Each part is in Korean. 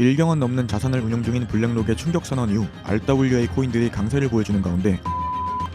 1경원 넘는 자산을 운용 중인 블랙록의 충격 선언 이후 RWA 코인들이 강세를 보여주는 가운데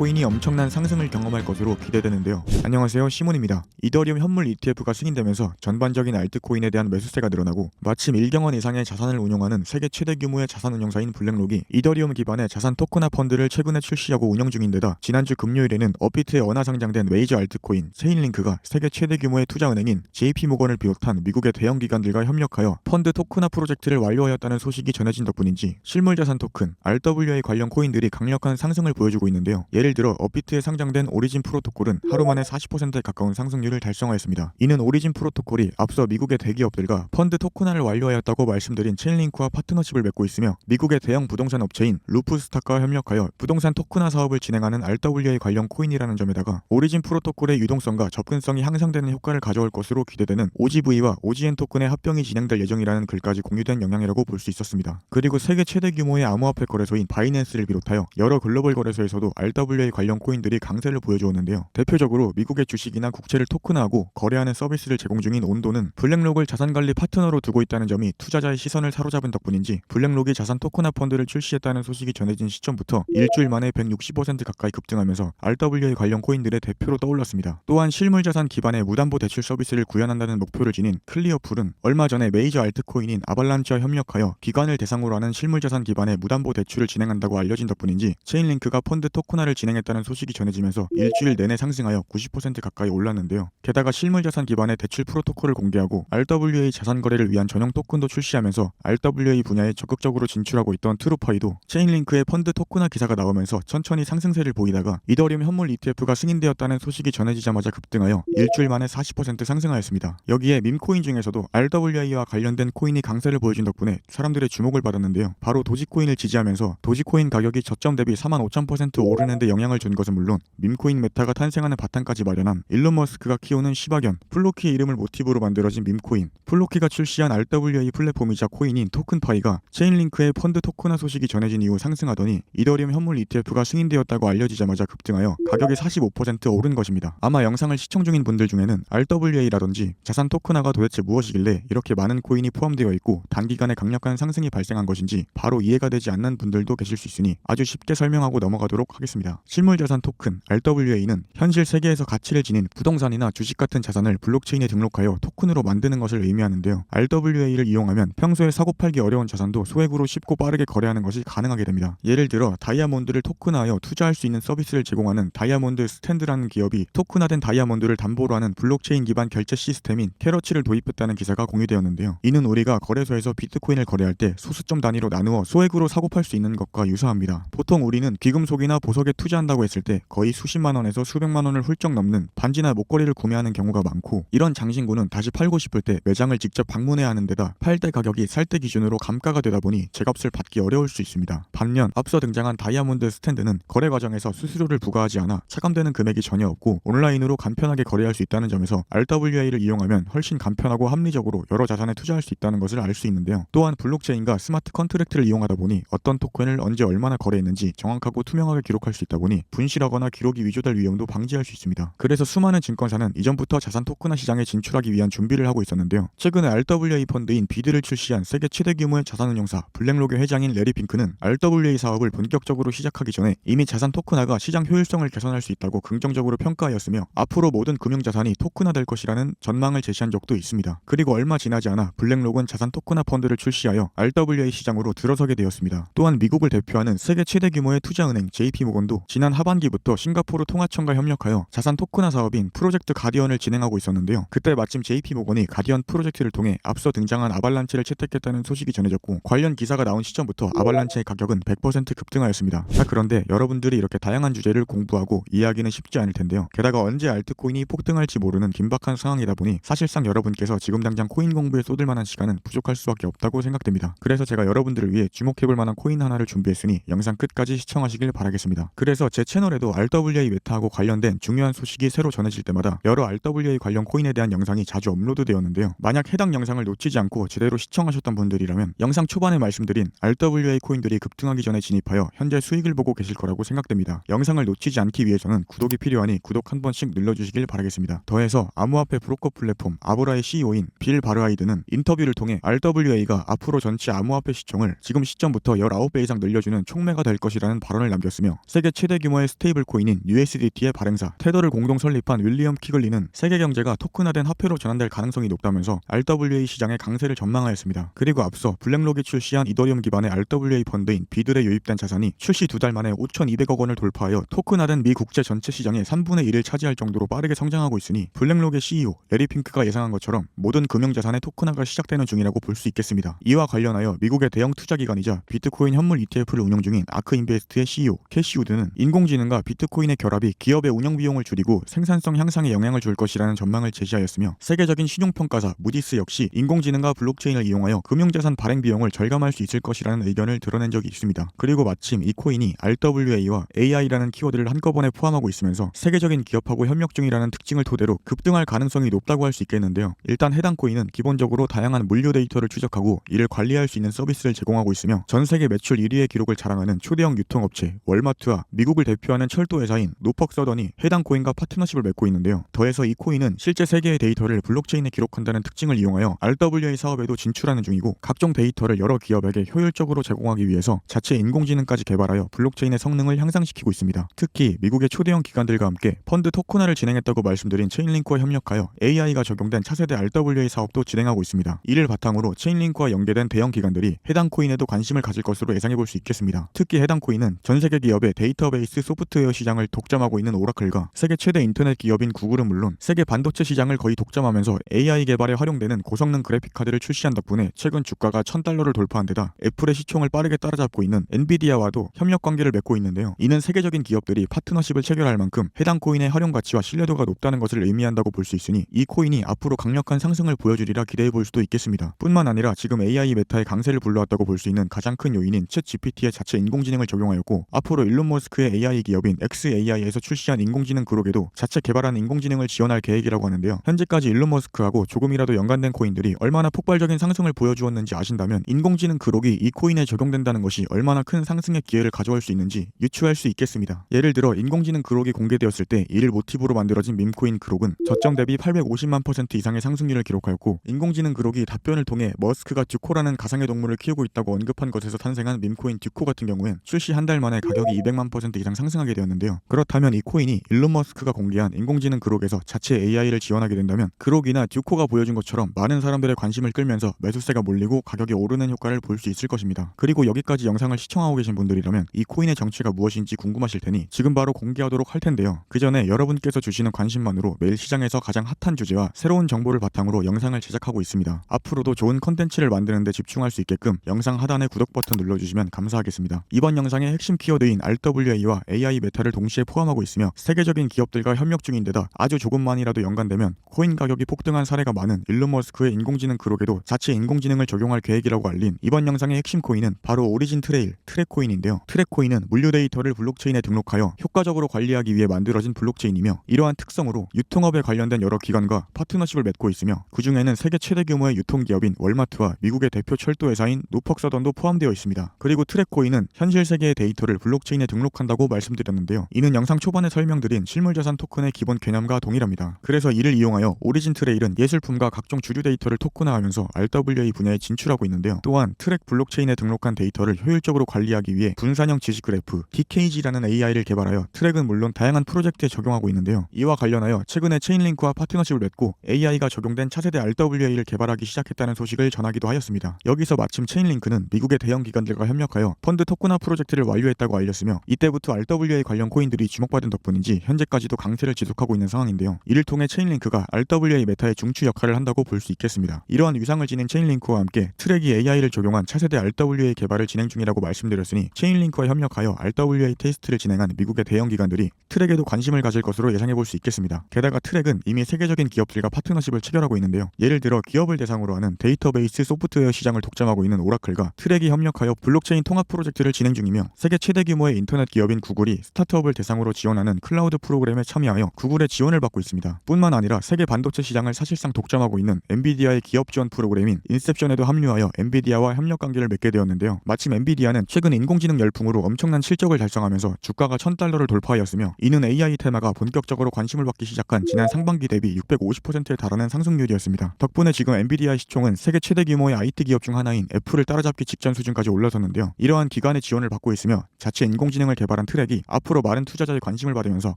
코인이 엄청난 상승을 경험할 것으로 기대되는데요. 안녕하세요. 시몬입니다. 이더리움 현물 ETF가 승인되면서 전반적인 알트코인에 대한 매수세가 늘어나고 마침 1경원 이상의 자산을 운용하는 세계 최대 규모의 자산 운용사인 블랙록이 이더리움 기반의 자산 토크나 펀드를 최근에 출시하고 운영 중인데다 지난주 금요일에는 업비트에 원화 상장된 메이저 알트코인 세인링크가 세계 최대 규모의 투자은행인 JP모건을 비롯한 미국의 대형 기관들과 협력하여 펀드 토크나 프로젝트를 완료하였다는 소식이 전해진 덕분인지 실물 자산 토큰 RWA 관련 코인들이 강력한 상승을 보여주고 있는데요. 예를 들어 업비트에 상장된 오리진 프로토콜은 하루 만에 40%에 가까운 상승률을 달성하였습니다. 이는 오리진 프로토콜이 앞서 미국의 대기업들과 펀드 토큰화를 완료하였다고 말씀드린 체인링크와 파트너십을 맺고 있으며 미국의 대형 부동산 업체인 루프스탁과 협력하여 부동산 토큰화 사업을 진행하는 RWA 관련 코인이라는 점에다가 오리진 프로토콜의 유동성과 접근성이 향상되는 효과를 가져올 것으로 기대되는 OGV와 OGN 토큰의 합병이 진행될 예정이라는 글까지 공유된 영향이라고 볼 수 있었습니다. 그리고 세계 최대 규모의 암호화폐 거래소인 바이낸스를 비롯하여 여러 글로벌 거래소에서도 RWA 관련 코인들이 강세를 보여주었는데요. 대표적으로 미국의 주식이나 국채를 토큰화하고 거래하는 서비스를 제공 중인 온도는 블랙록을 자산관리 파트너로 두고 있다는 점이 투자자의 시선을 사로잡은 덕분인지 블랙록이 자산 토큰화 펀드를 출시했다는 소식이 전해진 시점부터 일주일 만에 160% 가까이 급등하면서 RWA 관련 코인들의 대표로 떠올랐습니다. 또한 실물 자산 기반의 무담보 대출 서비스를 구현한다는 목표를 지닌 클리어풀은 얼마 전에 메이저 알트코인인 아발란치와 협력하여 기관을 대상으로 하는 실물 자산 기반의 무담보 대출을 진행한다고 알려진 덕분인지 체인링크가 펀드 토큰화를 진행했다는 소식이 전해지면서 일주일 내내 상승하여 90% 가까이 올랐는데요. 게다가 실물 자산 기반의 대출 프로토콜을 공개하고 RWA 자산 거래를 위한 전용 토큰도 출시하면서 RWA 분야에 적극적으로 진출하고 있던 트루파이도 체인링크의 펀드 토큰화 기사가 나오면서 천천히 상승세를 보이다가 이더리움 현물 ETF가 승인되었다는 소식이 전해지자마자 급등하여 일주일 만에 40% 상승하였습니다. 여기에 밈코인 중에서도 RWA와 관련된 코인이 강세를 보여준 덕분에 사람들의 주목을 받았는데요. 바로 도지코인을 지지하면서 도지코인 가격이 저점 대비 45,000% 오르는 데 영향을 준 것은 물론 밈코인 메타가 탄생하는 바탕까지 마련한 일론 머스크가 키우는 시바견 플로키의 이름을 모티브로 만들어진 밈코인 플로키가 출시한 RWA 플랫폼이자 코인인 토큰파이가 체인링크의 펀드 토큰화 소식이 전해진 이후 상승하더니 이더리움 현물 ETF가 승인되었다고 알려지자마자 급등하여 가격이 45% 오른 것입니다. 아마 영상을 시청 중인 분들 중에는 RWA라든지 자산 토큰화가 도대체 무엇이길래 이렇게 많은 코인이 포함되어 있고 단기간에 강력한 상승이 발생한 것인지 바로 이해가 되지 않는 분들도 계실 수 있으니 아주 쉽게 설명하고 넘어가도록 하겠습니다. 실물 자산 토큰 RWA는 현실 세계에서 가치를 지닌 부동산이나 주식 같은 자산을 블록체인에 등록하여 토큰으로 만드는 것을 의미하는데요. RWA를 이용하면 평소에 사고 팔기 어려운 자산도 소액으로 쉽고 빠르게 거래하는 것이 가능하게 됩니다. 예를 들어 다이아몬드를 토큰화하여 투자할 수 있는 서비스를 제공하는 다이아몬드 스탠드라는 기업이 토큰화된 다이아몬드를 담보로 하는 블록체인 기반 결제 시스템인 캐러치를 도입했다는 기사가 공유되었는데요. 이는 우리가 거래소에서 비트코인을 거래할 때 소수점 단위로 나누어 소액으로 사고 팔 수 있는 것과 유사합니다. 보통 우리는 귀금속이나 보석에 투자 한다고 했을 때 거의 수십만 원에서 수백만 원을 훌쩍 넘는 반지나 목걸이를 구매하는 경우가 많고 이런 장신구는 다시 팔고 싶을 때 매장을 직접 방문해야 하는 데다 팔 때 가격이 살 때 기준으로 감가가 되다 보니 제값을 받기 어려울 수 있습니다. 반면 앞서 등장한 다이아몬드 스탠드는 거래 과정에서 수수료를 부과하지 않아 차감되는 금액이 전혀 없고 온라인으로 간편하게 거래할 수 있다는 점에서 RWA를 이용하면 훨씬 간편하고 합리적으로 여러 자산에 투자할 수 있다는 것을 알 수 있는데요. 또한 블록체인과 스마트 컨트랙트를 이용하다 보니 어떤 토큰을 언제 얼마나 거래했는지 정확하고 투명하게 기록할 수 있다 보니 분실하거나 기록이 위조될 위험도 방지할 수 있습니다. 그래서 수많은 증권사는 이전부터 자산 토큰화 시장에 진출하기 위한 준비를 하고 있었는데요. 최근에 RWA 펀드인 비드를 출시한 세계 최대 규모의 자산운용사 블랙록의 회장인 레리 핑크는 RWA 사업을 본격적으로 시작하기 전에 이미 자산 토큰화가 시장 효율성을 개선할 수 있다고 긍정적으로 평가하였으며 앞으로 모든 금융자산이 토큰화될 것이라는 전망을 제시한 적도 있습니다. 그리고 얼마 지나지 않아 블랙록은 자산 토큰화 펀드를 출시하여 RWA 시장으로 들어서게 되었습니다. 또한 미국을 대표하는 세계 최대 규모의 투자은행 JP모건도 지난 하반기부터 싱가포르 통화청과 협력하여 자산 토큰화 사업인 프로젝트 가디언을 진행하고 있었는데요. 그때 마침 JP모건이 가디언 프로젝트를 통해 앞서 등장한 아발란치를 채택했다는 소식이 전해졌고 관련 기사가 나온 시점부터 아발란치의 가격은 100% 급등하였습니다. 자 그런데 여러분들이 이렇게 다양한 주제를 공부하고 이해하기는 쉽지 않을 텐데요. 게다가 언제 알트코인이 폭등할지 모르는 긴박한 상황이다 보니 사실상 여러분께서 지금 당장 코인 공부에 쏟을 만한 시간은 부족할 수밖에 없다고 생각됩니다. 그래서 제가 여러분들을 위해 주목해볼 만한 코인 하나를 준비했으니 영상 끝까지 시청하시길 바라겠습니다. 그래서 그래서 제 채널에도 RWA 메타하고 관련된 중요한 소식이 새로 전해질 때마다 여러 RWA 관련 코인에 대한 영상이 자주 업로드되었는데요. 만약 해당 영상을 놓치지 않고 제대로 시청하셨던 분들이라면 영상 초반에 말씀드린 RWA 코인들이 급등하기 전에 진입하여 현재 수익을 보고 계실 거라고 생각됩니다. 영상을 놓치지 않기 위해서는 구독이 필요하니 구독 한 번씩 눌러주시길 바라겠습니다. 더해서 암호화폐 브로커 플랫폼 아브라의 CEO인 빌 바르하이드는 인터뷰를 통해 RWA가 앞으로 전체 암호화폐 시총을 지금 시점부터 19배 이상 늘려주는 촉매가 될 것이라는 발언을 남겼으며 세계 최대 규모의 스테이블 코인인 USDT의 발행사 테더를 공동 설립한 윌리엄 키글리는 세계 경제가 토큰화된 화폐로 전환될 가능성이 높다면서 RWA 시장의 강세를 전망하였습니다. 그리고 앞서 블랙록이 출시한 이더리움 기반의 RWA 펀드인 비들에 유입된 자산이 출시 두 달 만에 5,200억 원을 돌파하여 토큰화된 미 국제 전체 시장의 3분의 1을 차지할 정도로 빠르게 성장하고 있으니 블랙록의 CEO 레리 핑크가 예상한 것처럼 모든 금융자산의 토큰화가 시작되는 중이라고 볼 수 있겠습니다. 이와 관련하여 미국의 대형 투자기관이자 비트코인 현물 ETF를 운영 중인 아크인베스트의 CEO 캐시 우드는 인공지능과 비트코인의 결합이 기업의 운영 비용을 줄이고 생산성 향상에 영향을 줄 것이라는 전망을 제시하였으며 세계적인 신용평가사 무디스 역시 인공지능과 블록체인을 이용하여 금융자산 발행 비용을 절감할 수 있을 것이라는 의견을 드러낸 적이 있습니다. 그리고 마침 이 코인이 RWA와 AI라는 키워드를 한꺼번에 포함하고 있으면서 세계적인 기업하고 협력 중이라는 특징을 토대로 급등할 가능성이 높다고 할 수 있겠는데요. 일단 해당 코인은 기본적으로 다양한 물류 데이터를 추적하고 이를 관리할 수 있는 서비스를 제공하고 있으며 전 세계 매출 1위의 기록을 자랑하는 초대형 유통업체 월마트와 미국을 대표하는 철도 회사인 노퍽 서던이 해당 코인과 파트너십을 맺고 있는데요. 더해서 이 코인은 실제 세계의 데이터를 블록체인에 기록한다는 특징을 이용하여 RWA 사업에도 진출하는 중이고 각종 데이터를 여러 기업에게 효율적으로 제공하기 위해서 자체 인공지능까지 개발하여 블록체인의 성능을 향상시키고 있습니다. 특히 미국의 초대형 기관들과 함께 펀드 토큰화를 진행했다고 말씀드린 체인링크와 협력하여 AI가 적용된 차세대 RWA 사업도 진행하고 있습니다. 이를 바탕으로 체인링크와 연계된 대형 기관들이 해당 코인에도 관심을 가질 것으로 예상해 볼 수 있겠습니다. 특히 해당 코인은 전 세계 기업의 데이터 베이스 소프트웨어 시장을 독점하고 있는 오라클과 세계 최대 인터넷 기업인 구글은 물론 세계 반도체 시장을 거의 독점하면서 AI 개발에 활용되는 고성능 그래픽 카드를 출시한 덕분에 최근 주가가 1000달러를 돌파한 데다 애플의 시총을 빠르게 따라잡고 있는 엔비디아와도 협력 관계를 맺고 있는데요. 이는 세계적인 기업들이 파트너십을 체결할 만큼 해당 코인의 활용 가치와 신뢰도가 높다는 것을 의미한다고 볼 수 있으니 이 코인이 앞으로 강력한 상승을 보여주리라 기대해 볼 수도 있겠습니다. 뿐만 아니라 지금 AI 메타의 강세를 불러왔다고 볼 수 있는 가장 큰 요인인 챗 GPT의 자체 인공지능을 적용하였고 앞으로 일론 머스크 의 AI 기업인 XAI에서 출시한 인공지능 그룹에도 자체 개발한 인공지능을 지원할 계획이라고 하는데요. 현재까지 일론 머스크하고 조금이라도 연관된 코인들이 얼마나 폭발적인 상승을 보여주었는지 아신다면 인공지능 그룹이 이 코인에 적용된다는 것이 얼마나 큰 상승의 기회를 가져올 수 있는지 유추할 수 있겠습니다. 예를 들어 인공지능 그룹이 공개되었을 때 이를 모티브로 만들어진 밈코인 그룹은 저점 대비 850만 퍼센트 이상의 상승률을 기록하였고 인공지능 그룹이 답변을 통해 머스크가 듀코라는 가상의 동물을 키우고 있다고 언급한 것에서 탄생한 밈코인 듀코 같은 경우엔 출시 한 달 만에 가격이 200만 퍼센트 이상 상승하게 되었는데요. 그렇다면 이 코인이 일론 머스크가 공개한 인공지능 그룹에서 자체 AI를 지원하게 된다면 그룹이나 듀코가 보여준 것처럼 많은 사람들의 관심을 끌면서 매수세가 몰리고 가격이 오르는 효과를 볼 수 있을 것입니다. 그리고 여기까지 영상을 시청하고 계신 분들이라면 이 코인의 정체가 무엇인지 궁금하실 테니 지금 바로 공개하도록 할 텐데요. 그 전에 여러분께서 주시는 관심만으로 매일 시장에서 가장 핫한 주제와 새로운 정보를 바탕으로 영상을 제작하고 있습니다. 앞으로도 좋은 컨텐츠를 만드는데 집중할 수 있게끔 영상 하단에 구독 버튼 눌러주시면 감사하겠습니다. 이번 영상의 핵심 키워드인 RWA 와 AI 메타를 동시에 포함하고 있으며 세계적인 기업들과 협력 중인데다 아주 조금만이라도 연관되면 코인 가격이 폭등한 사례가 많은 일론 머스크의 인공지능 그룹에도 자체 인공지능을 적용할 계획이라고 알린 이번 영상의 핵심 코인은 바로 오리진 트레일 트랙코인인데요. 트랙코인은 물류 데이터를 블록체인에 등록하여 효과적으로 관리하기 위해 만들어진 블록체인이며 이러한 특성으로 유통업에 관련된 여러 기관과 파트너십을 맺고 있으며 그 중에는 세계 최대 규모의 유통기업인 월마트와 미국의 대표 철도 회사인 노퍽 서던도 포함되어 있습니다. 그리고 트랙코인은 현실 세계의 데이터를 블록체인에 등록한 다고 말씀드렸는데요. 이는 영상 초반에 설명드린 실물자산 토큰의 기본 개념과 동일합니다. 그래서 이를 이용하여 오리진 트레일은 예술품과 각종 주류 데이터를 토큰화하면서 RWA 분야에 진출하고 있는데요. 또한 트랙 블록체인에 등록한 데이터를 효율적으로 관리하기 위해 분산형 지식 그래프 DKG라는 AI를 개발하여 트랙은 물론 다양한 프로젝트에 적용하고 있는데요. 이와 관련하여 최근에 체인링크와 파트너십을 맺고 AI가 적용된 차세대 RWA를 개발하기 시작했다는 소식을 전하기도 하였습니다. 여기서 마침 체인링크는 미국의 대형 기관들과 협력하여 펀드 토큰화 프로젝트를 완료했다고 알렸으며 이때부터 RWA 관련 코인들이 주목받은 덕분인지 현재까지도 강세를 지속하고 있는 상황인데요. 이를 통해 체인링크가 RWA 메타의 중추 역할을 한다고 볼 수 있겠습니다. 이러한 위상을 지닌 체인링크와 함께 트랙이 AI를 적용한 차세대 RWA 개발을 진행 중이라고 말씀드렸으니 체인링크와 협력하여 RWA 테스트를 진행한 미국의 대형 기관들이 트랙에도 관심을 가질 것으로 예상해 볼 수 있겠습니다. 게다가 트랙은 이미 세계적인 기업들과 파트너십을 체결하고 있는데요. 예를 들어 기업을 대상으로 하는 데이터베이스 소프트웨어 시장을 독점하고 있는 오라클과 트랙이 협력하여 블록체인 통합 프로젝트를 진행 중이며 세계 최대 규모의 인터넷 기업 기업인 구글이 스타트업을 대상으로 지원하는 클라우드 프로그램에 참여하여 구글의 지원을 받고 있습니다. 뿐만 아니라 세계 반도체 시장을 사실상 독점하고 있는 엔비디아의 기업 지원 프로그램인 인셉션에도 합류하여 엔비디아와 협력 관계를 맺게 되었는데요. 마침 엔비디아는 최근 인공지능 열풍으로 엄청난 실적을 달성하면서 주가가 1000달러를 돌파하였으며 이는 AI 테마가 본격적으로 관심을 받기 시작한 지난 상반기 대비 650%에 달하는 상승률이었습니다. 덕분에 지금 엔비디아의 시총은 세계 최대 규모의 IT 기업 중 하나인 애플을 따라잡기 직전 수준까지 올라섰는데요. 이러한 기관의 지원을 받고 있으며 자체 인공지능을 개발 한 트랙이 앞으로 많은 투자자의 관심을 받으면서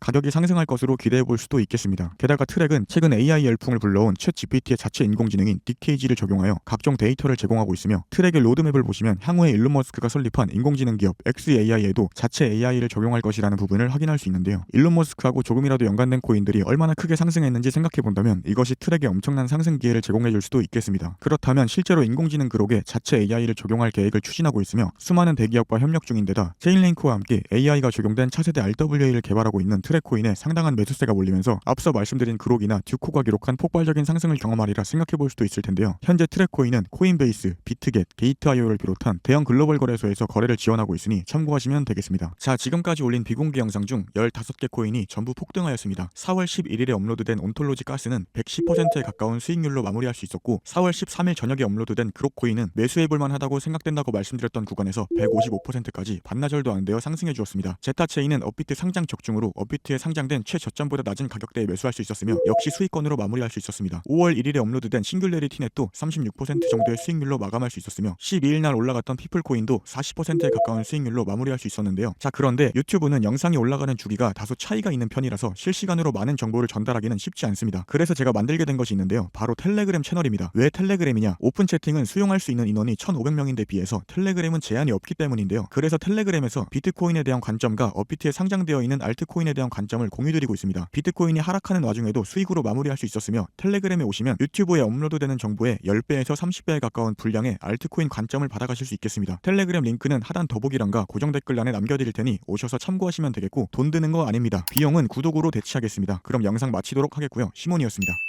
가격이 상승할 것으로 기대해 볼 수도 있겠습니다. 게다가 트랙은 최근 AI 열풍을 불러온 챗 GPT의 자체 인공지능인 DKG를 적용하여 각종 데이터를 제공하고 있으며 트랙의 로드맵을 보시면 향후에 일론 머스크가 설립한 인공지능 기업 XAI에도 자체 AI를 적용할 것이라는 부분을 확인할 수 있는데요. 일론 머스크하고 조금이라도 연관된 코인들이 얼마나 크게 상승했는지 생각해 본다면 이것이 트랙에 엄청난 상승 기회를 제공해 줄 수도 있겠습니다. 그렇다면 실제로 인공지능 그룹에 자체 AI를 적용할 계획을 추진하고 있으며 수많은 대기업과 협력 중인데다 체인링크와 함께 AI가 적용된 차세대 RWA를 개발하고 있는 트랙 코인에 상당한 매수세가 몰리면서 앞서 말씀드린 그록이나 듀코가 기록한 폭발적인 상승을 경험하리라 생각해 볼 수도 있을 텐데요. 현재 트랙 코인은 코인베이스, 비트겟, 게이트아이오를 비롯한 대형 글로벌 거래소에서 거래를 지원하고 있으니 참고하시면 되겠습니다. 자, 지금까지 올린 비공개 영상 중 15개 코인이 전부 폭등하였습니다. 4월 11일에 업로드된 온톨로지 가스는 110%에 가까운 수익률로 마무리할 수 있었고 4월 13일 저녁에 업로드된 그록 코인은 매수해볼 만하다고 생각된다고 말씀드렸던 구간에서 155%까지 반나절도 안 되어 상승해 주었습니다. 제타체인은 업비트 상장 적중으로 업비트에 상장된 최저점보다 낮은 가격대에 매수할 수 있었으며 역시 수익권으로 마무리할 수 있었습니다. 5월 1일에 업로드된 싱귤레리 티 넷도 36% 정도의 수익률로 마감할 수 있었으며 12일 날 올라갔던 피플코인도 40%에 가까운 수익률로 마무리할 수 있었는데요. 자 그런데 유튜브는 영상이 올라가는 주기가 다소 차이가 있는 편이라서 실시간으로 많은 정보를 전달하기는 쉽지 않습니다. 그래서 제가 만들게 된 것이 있는데요. 바로 텔레그램 채널입니다. 왜 텔레그램이냐? 오픈 채팅은 수용할 수 있는 인원이 1,500명인데 비해서 텔레그램은 제한이 없기 때문인데요. 그래서 텔레그램에서 비트코인에 대한 관점과 업비트에 상장되어 있는 알트코인에 대한 관점을 공유드리고 있습니다. 비트코인이 하락하는 와중에도 수익으로 마무리할 수 있었으며 텔레그램에 오시면 유튜브에 업로드되는 정보의 10배에서 30배에 가까운 분량의 알트코인 관점을 받아가실 수 있겠습니다. 텔레그램 링크는 하단 더보기란과 고정 댓글란에 남겨드릴 테니 오셔서 참고하시면 되겠고 돈 드는 거 아닙니다. 비용은 구독으로 대체하겠습니다. 그럼 영상 마치도록 하겠고요. 시몬이었습니다.